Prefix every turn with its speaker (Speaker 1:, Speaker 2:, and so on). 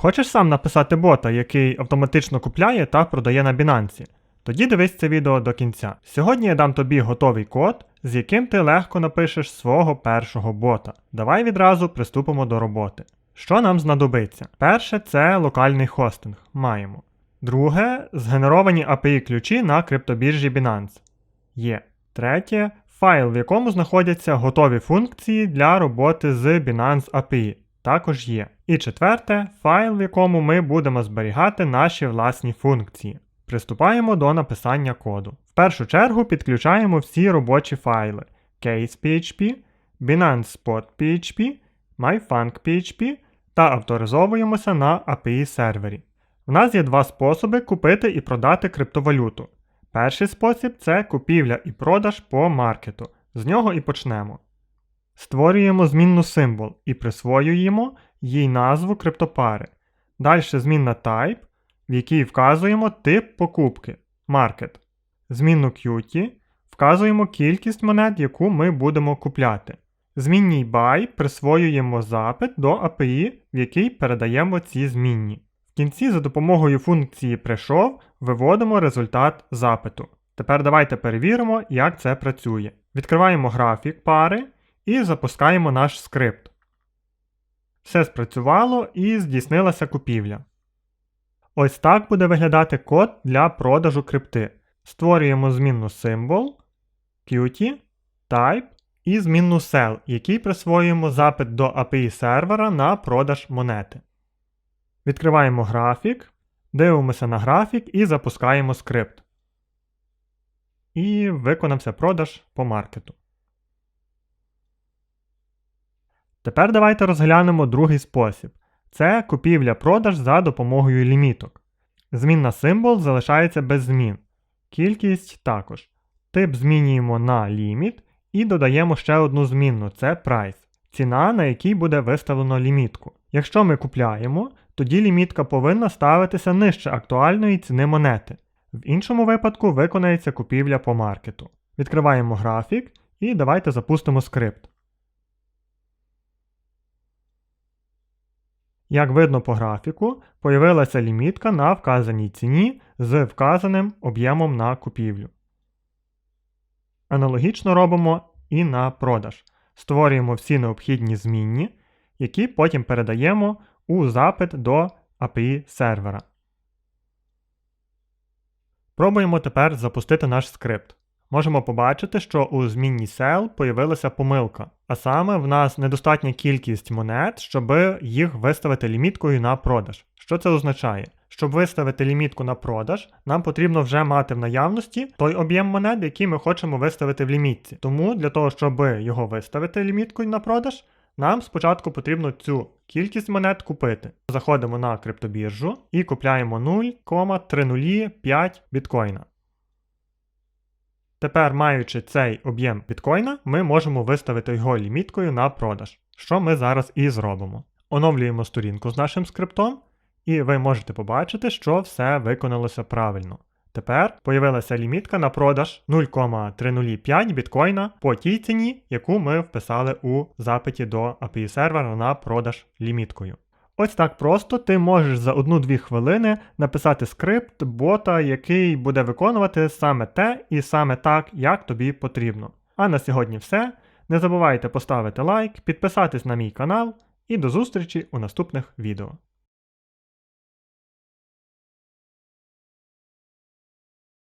Speaker 1: Хочеш сам написати бота, який автоматично купляє та продає на Binance? Тоді дивись це відео до кінця. Сьогодні я дам тобі готовий код, з яким ти легко напишеш свого першого бота. Давай відразу приступимо до роботи. Що нам знадобиться? Перше це локальний хостинг. Маємо. Друге згенеровані API ключі на криптобіржі Binance. Є. Третє файл, в якому знаходяться готові функції для роботи з Binance API. Також є. І четверте файл, в якому ми будемо зберігати наші власні функції. Приступаємо до написання коду. В першу чергу підключаємо всі робочі файли case.php, Binance Spot MyFunk.php та авторизовуємося на API сервері. У нас є два способи купити і продати криптовалюту. Перший спосіб це купівля і продаж по маркету. З нього і почнемо. Створюємо змінну символ і присвоюємо їй назву криптопари. Далі змінна type, в якій вказуємо тип покупки market. Змінну QT вказуємо кількість монет, яку ми будемо купляти. Змінній buy присвоюємо запит до API, в який передаємо ці змінні. В кінці за допомогою функції прийшов виводимо результат запиту. Тепер давайте перевіримо, як це працює. Відкриваємо графік пари і запускаємо наш скрипт. Все спрацювало і здійснилася купівля. Ось так буде виглядати код для продажу крипти. Створюємо змінну символ, Qt, type і змінну cell, який присвоюємо запит до API сервера на продаж монети. Відкриваємо графік, дивимося на графік і запускаємо скрипт. І виконався продаж по маркету. Тепер давайте розглянемо другий спосіб. Це купівля-продаж за допомогою ліміток. Змінна символ залишається без змін. Кількість також. Тип змінюємо на ліміт і додаємо ще одну змінну це прайс. Ціна, на якій буде виставлено лімітку. Якщо ми купляємо, тоді лімітка повинна ставитися нижче актуальної ціни монети. В іншому випадку виконається купівля по маркету. Відкриваємо графік і давайте запустимо скрипт. Як видно по графіку, появилася лімітка на вказаній ціні з вказаним об'ємом на купівлю. Аналогічно робимо і на продаж. Створюємо всі необхідні змінні, які потім передаємо у запит до API сервера. Пробуємо тепер запустити наш скрипт. Можемо побачити, що у змінній cell появилася помилка, а саме в нас недостатня кількість монет, щоб їх виставити ліміткою на продаж. Що це означає? Щоб виставити лімітку на продаж, нам потрібно вже мати в наявності той об'єм монет, який ми хочемо виставити в лімітці. Тому для того, щоб його виставити ліміткою на продаж, нам спочатку потрібно цю кількість монет купити. Заходимо на криптобіржу і купляємо 0,305 біткоїна. Тепер, маючи цей об'єм біткоїна, ми можемо виставити його ліміткою на продаж, що ми зараз і зробимо. Оновлюємо сторінку з нашим скриптом, і ви можете побачити, що все виконалося правильно. Тепер появилася лімітка на продаж 0,305 біткоїна по тій ціні, яку ми вписали у запиті до API сервера на продаж ліміткою. Ось так просто ти можеш за 1-2 хвилини написати скрипт бота, який буде виконувати саме те і саме так, як тобі потрібно. А на сьогодні все. Не забувайте поставити лайк, підписатись на мій канал і до зустрічі у наступних відео.